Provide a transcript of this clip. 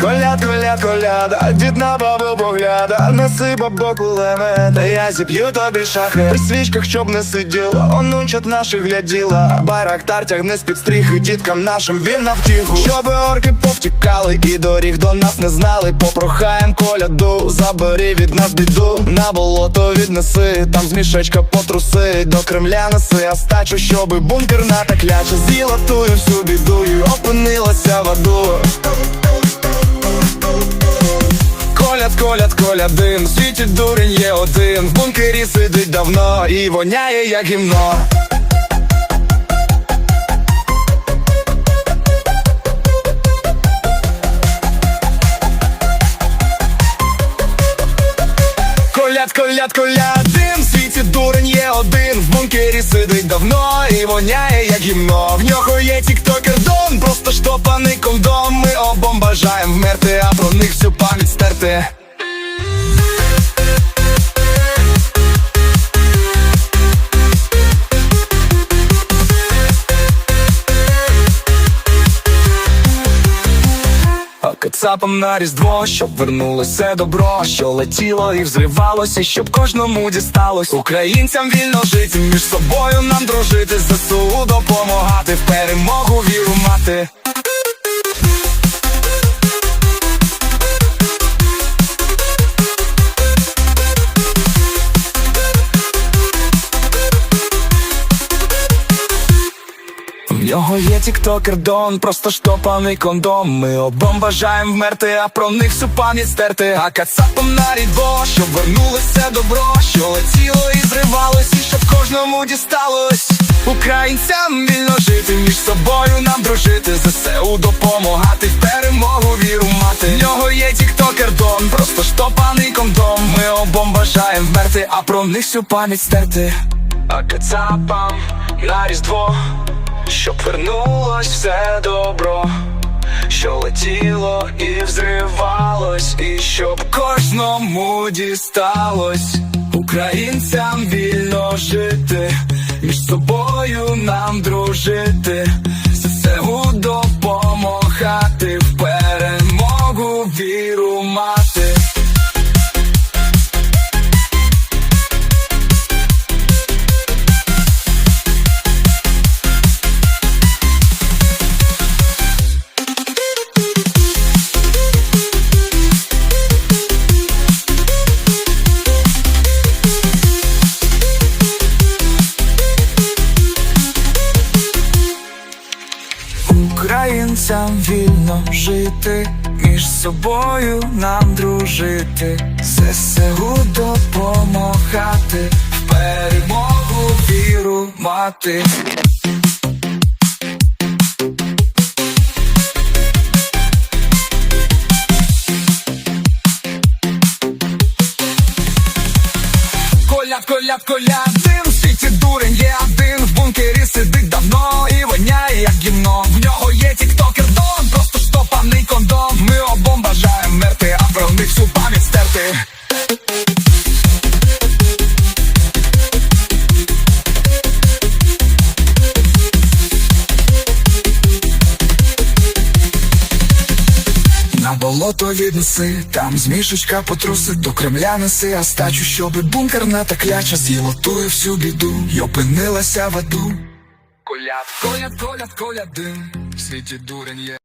Коляд, коляд, коляда, дід на бабу погляда, неси леме, та я зіп'ю тобі шахи. При свічках, щоб не сиділа, онучат наших гляділа. Байрактар тягне з-під стріхи, діткам нашим. Він на втіху. Щоби орки повтікали і доріг до нас не знали. Попрохаєм коляду, забери від нас біду. На болото віднеси, там з мішечка потруси. До Кремля неси остачу, щоби бункерна та кляча. З'їла тую всю біду і опинилася в аду Коляд, колядин, в світі дурень є один. В бункері сидить давно і воняє як гімно. Коляд, коляд, колядин, в світі дурень є один. В бункері сидить давно і воняє як гімно. В нього є тіктокер дон, просто штопаний кондом. Ми обом бажаєм вмерти, а про них всю пам'ять стерти Кацапам на різдво, щоб вернулося добро, що летіло і взривалося, щоб кожному дісталось Українцям вільно жити, між собою нам дружити, ЗСУ допомагати, в перемогу віру мати. Тіктокер Дон, просто штопаний кондом. Ми обом бажаєм вмерти, а про них всю пам'ять стерти. А кацапам на рідво, щоб вернулося добро, що летіло і зривалось, і щоб кожному дісталось. Українцям вільно жити, між собою нам дружити, ЗСУ допомагати, в перемогу віру мати. В нього є тіктокер Дон, просто штопаний кондом. Ми обом бажаєм вмерти, а про них всю пам'ять стерти. А кацапам на різдво щоб вернулось все добро, що летіло і взривалось, і щоб кожному дісталось, українцям вільно жити, між собою нам дружити, ЗСУ допомагати, Українцям вільно жити, між собою нам дружити, ЗСУ допомагати, в перемогу віру мати. Коляд, коляд, колядин, в світі дурень є один В бункері сидить давно і воняє як гімно В нього є тіктокер На болото віднеси, там змішечка потрусить до Кремля неси остачу, щоби бункерна та кляча з'їлотує всю біду й опинилася в аду. Коляд, коляд, коляд, колядин, в світі дурень є.